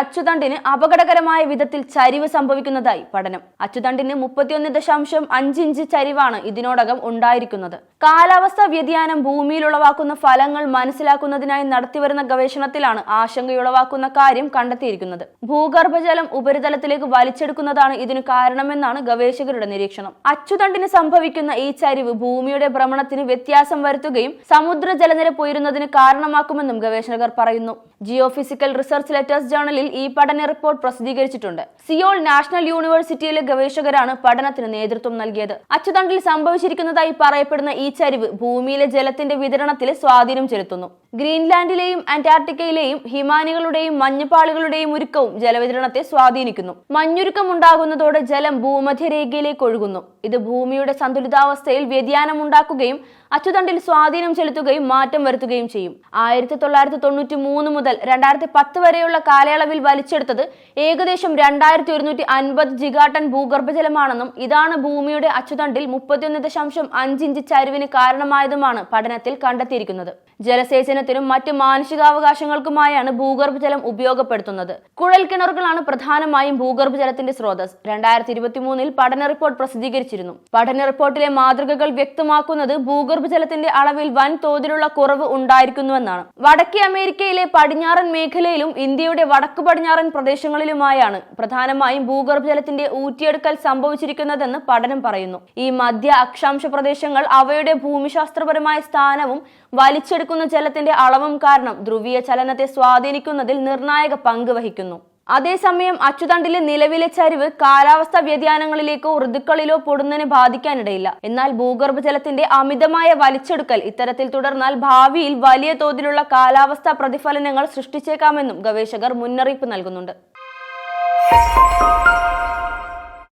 അച്ചുതണ്ടിന് അപകടകരമായ വിധത്തിൽ ചരിവ് സംഭവിക്കുന്നതായി പഠനം. അച്ചുതണ്ടിന് മുപ്പത്തിയൊന്ന് ദശാംശം അഞ്ച് ഇഞ്ച് ചരിവാണ് ഇതിനോടകം ഉണ്ടായിരിക്കുന്നത്. കാലാവസ്ഥാ വ്യതിയാനം ഭൂമിയിൽ ഉളവാക്കുന്ന ഫലങ്ങൾ മനസ്സിലാക്കുന്നതിനായി നടത്തിവരുന്ന ഗവേഷണത്തിലാണ് ആശങ്കയുളവാക്കുന്ന കാര്യം കണ്ടെത്തിയിരിക്കുന്നത്. ഭൂഗർഭജലം ഉപരിതലത്തിലേക്ക് വലിച്ചെടുക്കുന്നതാണ് ഇതിന് കാരണമെന്നാണ് ഗവേഷകരുടെ നിരീക്ഷണം. അച്ചുതണ്ടിന് സംഭവിക്കുന്ന ഈ ചരിവ് ഭൂമിയുടെ ഭ്രമണത്തിന് വ്യത്യാസം വരുത്തുകയും സമുദ്ര ജലനിരപ്പ് ഉയരുന്നതിന് കാരണമാക്കുമെന്നും ഗവേഷകർ പറയുന്നു. ജിയോഫിസിക്കൽ റിസർച്ച് ലെറ്റേഴ്സ് ജേണലിൽ ഈ പഠന റിപ്പോർട്ട് പ്രസിദ്ധീകരിച്ചിട്ടുണ്ട്. സിയോൾ നാഷണൽ യൂണിവേഴ്സിറ്റിയിലെ ഗവേഷകരാണ് പഠനത്തിന് നേതൃത്വം നൽകിയത്. അച്ചുതണ്ടിൽ സംഭവിച്ചിരിക്കുന്നതായി പറയപ്പെടുന്ന ഈ ചരിവ് ഭൂമിയിലെ ജലത്തിന്റെ വിതരണത്തിൽ സ്വാധീനം ചെലുത്തുന്നു. ഗ്രീൻലാൻഡിലെയും അന്റാർട്ടിക്കയിലെയും ഹിമാനികളുടെയും മഞ്ഞുപാളികളുടെയും ഉരുക്കവും ജലവിതരണത്തെ സ്വാധീനിക്കുന്നു. മഞ്ഞുരുക്കം ഉണ്ടാകുന്നതോടെ ജലം ഭൂമധ്യരേഖയിലേക്ക് ഒഴുകുന്നു. ഇത് ഭൂമിയുടെ സന്തുലിതാവസ്ഥയിൽ വ്യതിയാനം ഉണ്ടാക്കുകയും അച്ചുതണ്ടിൽ സ്വാധീനം ചെലുത്തുകയും മാറ്റം വരുത്തുകയും ചെയ്യും. ആയിരത്തി തൊള്ളായിരത്തി തൊണ്ണൂറ്റി മൂന്ന് മുതൽ രണ്ടായിരത്തി പത്ത് വരെയുള്ള കാലയളവിൽ വലിച്ചെടുത്തത് ഏകദേശം രണ്ടായിരത്തി ഒരുന്നൂറ്റി അൻപത് ജിഗാട്ടൺ ഭൂഗർഭജലമാണെന്നും ഇതാണ് ഭൂമിയുടെ അച്ചുതണ്ടിൽ മുപ്പത്തിയൊന്ന് ദശാംശം അഞ്ച് ഇഞ്ച് ചരിവിന് കാരണമായതുമാണ് പഠനത്തിൽ കണ്ടെത്തിയിരിക്കുന്നത്. ജലസേചനത്തിനും മറ്റ് മാനുഷികാവകാശങ്ങൾക്കുമായാണ് ഭൂഗർഭജലം ഉപയോഗപ്പെടുത്തുന്നത്. കുഴൽ കിണറുകളാണ് പ്രധാനമായും ഭൂഗർഭജലത്തിന്റെ സ്രോതസ് രണ്ടായിരത്തി ഇരുപത്തി മൂന്നിൽ പഠന റിപ്പോർട്ട് പ്രസിദ്ധീകരിച്ചിരുന്നു. പഠന റിപ്പോർട്ടിലെ മാതൃകകൾ വ്യക്തമാക്കുന്നത് ഭൂഗർഭജലത്തിന്റെ അളവിൽ വൻ തോതിലുള്ള കുറവ് ഉണ്ടായിരിക്കുന്നുവെന്നാണ്. വടക്കേ അമേരിക്കയിലെ പടിഞ്ഞാറൻ മേഖലയിലും ഇന്ത്യയുടെ വടക്കു പടിഞ്ഞാറൻ പ്രദേശങ്ങളിലുമായാണ് പ്രധാനമായും ഭൂഗർഭജലത്തിന്റെ ഊറ്റിയെടുക്കൽ സംഭവിച്ചിരിക്കുന്നതെന്ന് പഠനം പറയുന്നു. ഈ മധ്യ അക്ഷാംശ പ്രദേശങ്ങൾ അവയുടെ ഭൂമിശാസ്ത്രപരമായ സ്ഥാനവും വലിച്ചെടുക്കുന്ന ജലത്തിന്റെ അളവും കാരണം ധ്രുവീയ ചലനത്തെ സ്വാധീനിക്കുന്നതിൽ നിർണായക പങ്ക് വഹിക്കുന്നു. അതേസമയം അച്ചുതണ്ടിലെ നിലവിലെ ചരിവ് കാലാവസ്ഥാ വ്യതിയാനങ്ങളിലേക്കോ ഋതുക്കളിലോ പൊടുന്നതിനെ ബാധിക്കാനിടയില്ല. എന്നാൽ ഭൂഗർഭജലത്തിന്റെ അമിതമായ വലിച്ചെടുക്കൽ ഇത്തരത്തിൽ തുടർന്നാൽ ഭാവിയിൽ വലിയ തോതിലുള്ള കാലാവസ്ഥാ പ്രതിഫലനങ്ങൾ സൃഷ്ടിച്ചേക്കാമെന്നും ഗവേഷകർ മുന്നറിയിപ്പ് നൽകുന്നുണ്ട്.